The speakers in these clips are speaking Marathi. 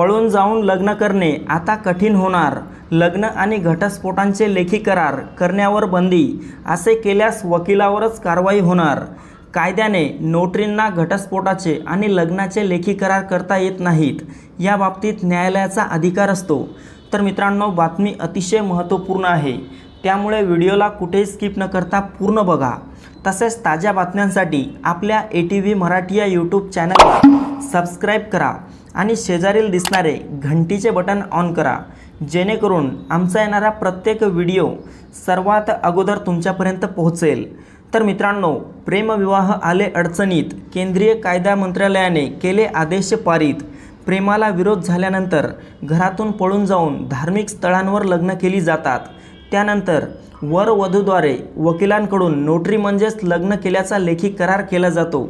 पळून जाऊन लग्न करणे आता कठीण होणार. लग्न आणि घटस्फोटांचे लेखी करार करण्यावर बंदी असे केल्यास वकिलावरच कारवाई होणार. कायद्याने नोटरींना घटस्फोटाचे आणि लग्नाचे लेखी करार करता येत नाहीत. या बाबतीत न्यायालयाचा अधिकार असतो. तर मित्रांनो बातमी अतिशय महत्त्वपूर्ण आहे. त्यामुळे व्हिडिओला कुठेही स्किप न करता पूर्ण बघा. तसेच ताज्या बातम्यांसाठी आपल्या ए टी व्ही मराठी या यूट्यूब चॅनलला सबस्क्राईब करा आणि शेजारील दिसणारे घंटीचे बटन ऑन करा. जेणेकरून आमचा येणारा प्रत्येक व्हिडिओ सर्वात अगोदर तुमच्यापर्यंत पोहोचेल. तर मित्रांनो प्रेमविवाह आले अडचणीत केंद्रीय कायदा मंत्रालयाने केले आदेश पारित. प्रेमाला विरोध झाल्यानंतर घरातून पळून जाऊन धार्मिक स्थळांवर लग्न केली जातात. त्यानंतर वर वधूद्वारे वकिलांकडून नोटरी म्हणजेच लग्न केल्याचा लेखी करार केला जातो.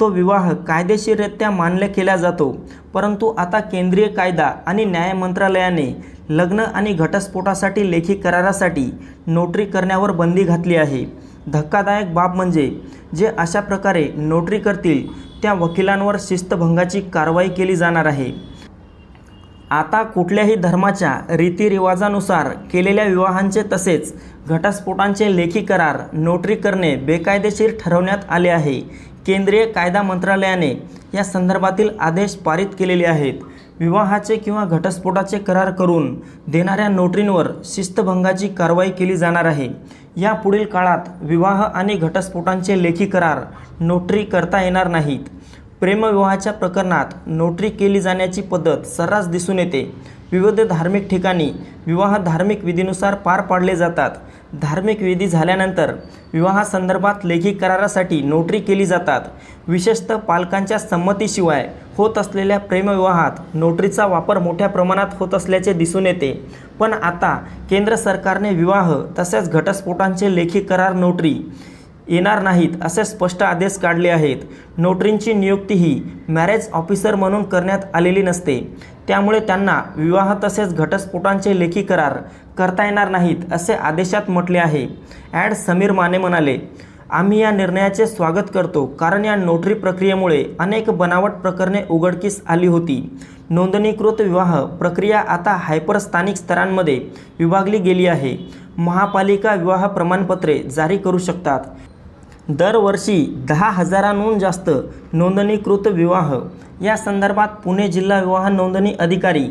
तो विवाह कायदेशीररित्या मान्य केला जातो. परंतु आता केंद्रीय कायदा आणि न्याय मंत्रालयाने लग्न आणि घटस्फोटासाठी लेखी करारासाठी नोटरी करण्यावर बंदी घातली आहे. धक्कादायक बाब म्हणजे जे अशा प्रकारे नोटरी करतील त्या वकिलांवर शिस्तभंगाची कारवाई केली जाणार आहे. आता कुठल्याही धर्माच्या रीतिरिवाजानुसार केलेल्या विवाहांचे तसेच घटस्फोटांचे लेखी करार नोटरी करणे बेकायदेशीर ठरवण्यात आले आहे. केंद्रीय कायदा मंत्रालयाने या संदर्भातील आदेश पारित केलेले आहेत. विवाहाचे किंवा घटस्फोटाचे करार करून देणाऱ्या नोटरींवर शिस्तभंगाची कारवाई केली जाणार आहे. यापुढील काळात विवाह आणि घटस्फोटांचे लेखी करार नोटरी करता येणार नाहीत. प्रेमविवाहाच्या प्रकरणात नोटरी केली जाण्याची पद्धत सर्रास दिसून येते. विविध धार्मिक ठिकाणी विवाह धार्मिक विधीनुसार पार पाडले जातात. धार्मिक विधी झाल्यानंतर विवाहासंदर्भात लेखी करारासाठी नोटरी केली जातात. विशेषतः पालकांच्या संमतीशिवाय होत असलेल्या प्रेमविवाहात नोटरीचा वापर मोठ्या प्रमाणात होत असल्याचे दिसून येते. पण आता केंद्र सरकारने विवाह तसेच घटस्फोटांचे लेखी करार नोटरी येणार नाहीत असे स्पष्ट आदेश काढले आहेत. नोटरींची नियुक्ती ही मॅरेज ऑफिसर म्हणून करण्यात आलेली नसते. त्यामुळे त्यांना विवाह तसेच घटस्फोटांचे लेखी करार करता येणार नाहीत असे आदेशात म्हटले आहे. ॲड समीर माने म्हणाले आम्ही या निर्णयाचे स्वागत करतो कारण या नोटरी प्रक्रियेमुळे अनेक बनावट प्रकरणे उघडकीस आली होती. नोंदणीकृत विवाह प्रक्रिया आता हायपर स्थानिक स्तरांमध्ये विभागली गेली आहे. महापालिका विवाह प्रमाणपत्रे जारी करू शकतात. दरवर्षी दहा हजारांहून जास्त नोंदणीकृत विवाह. या संदर्भात पुणे जिल्हा विवाह नोंदणी अधिकारी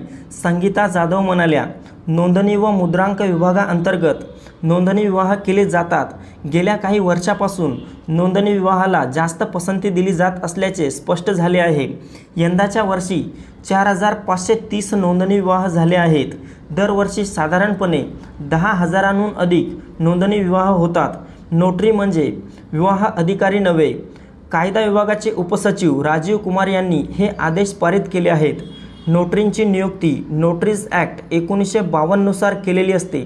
संगीता जाधव म्हणाल्या नोंदणी व मुद्रांक विभागाअंतर्गत नोंदणी विवाह केले जातात. गेल्या काही वर्षापासून नोंदणी विवाहाला जास्त पसंती दिली जात असल्याचे स्पष्ट झाले आहे. यंदाच्या वर्षी चार हजार पाचशे तीस नोंदणी विवाह झाले आहेत. दरवर्षी साधारणपणे दहा हजारांहून अधिक नोंदणी विवाह होतात. नोटरी म्हणजे विवाह अधिकारी नव्हे. कायदा विभागाचे उपसचिव राजीव कुमार यांनी हे आदेश पारित केले आहेत. नोटरींची नियुक्ती नोटरीज ॲक्ट एकोणीसशे बावन्ननुसार केलेली असते.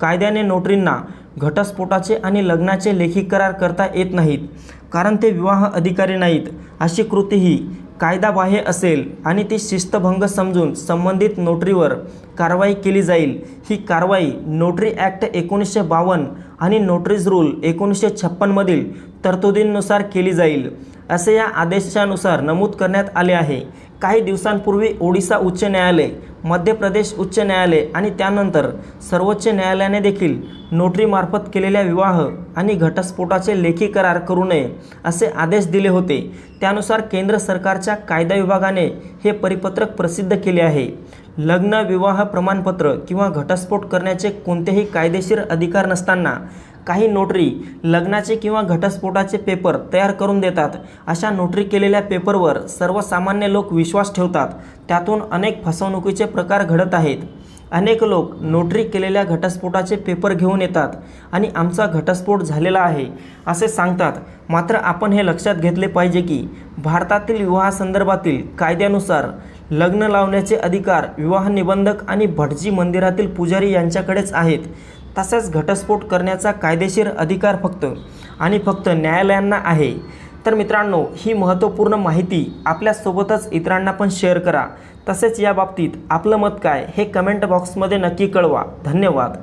कायद्याने नोटरींना घटस्फोटाचे आणि लग्नाचे लेखी करार करता येत नाहीत कारण ते विवाह अधिकारी नाहीत अशी कृती ही कायदाबाह्य असेल आणि ती शिस्तभंग समजून संबंधित नोटरीवर कारवाई केली जाईल. ही कारवाई नोटरी ॲक्ट एकोणीसशे बावन्न आणि नोटरीज रूल एकोणीसशे छप्पनमधील तरतुदींनुसार केली जाईल. असे या आदेशानुसार नमूद करण्यात आले आहे. काही दिवसांपूर्वी ओडिसा उच्च न्यायालय मध्य प्रदेश उच्च न्यायालय आणि त्यानंतर सर्वोच्च न्यायालयाने देखील नोटरीमार्फत केलेल्या विवाह आणि घटस्फोटाचे लेखी करार करू नये असे आदेश दिले होते. त्यानुसार केंद्र सरकारच्या कायदा विभागाने हे परिपत्रक प्रसिद्ध केले आहे. लग्न विवाह प्रमाणपत्र किंवा घटस्फोट करण्याचे कोणतेही कायदेशीर अधिकार नसताना काही नोटरी लग्नाचे किंवा घटस्फोटाचे पेपर तयार करून देतात. अशा नोटरी केलेल्या पेपरवर सर्वसामान्य लोक विश्वास ठेवतात. त्यातून अनेक फसवणुकीचे प्रकार घडत आहेत. अनेक लोक नोटरी केलेल्या घटस्फोटाचे पेपर घेऊन येतात आणि आमचा घटस्फोट झालेला आहे असे सांगतात. मात्र आपण हे लक्षात घेतले पाहिजे की भारतातील विवाहासंदर्भातील कायद्यानुसार लग्न लावण्याचे अधिकार विवाह निबंधक आणि भटजी मंदिरातील पुजारी यांच्याकडेच आहेत. तसेच घटस्फोट करण्याचा कायदेशीर अधिकार फक्त आणि फक्त न्यायालयांना आहे. तर मित्रांनो ही महत्त्वपूर्ण माहिती आपल्यासोबतच इतरांना पण शेअर करा. तसेच या बाबतीत आपलं मत काय हे कमेंट बॉक्समध्ये नक्की कळवा. धन्यवाद.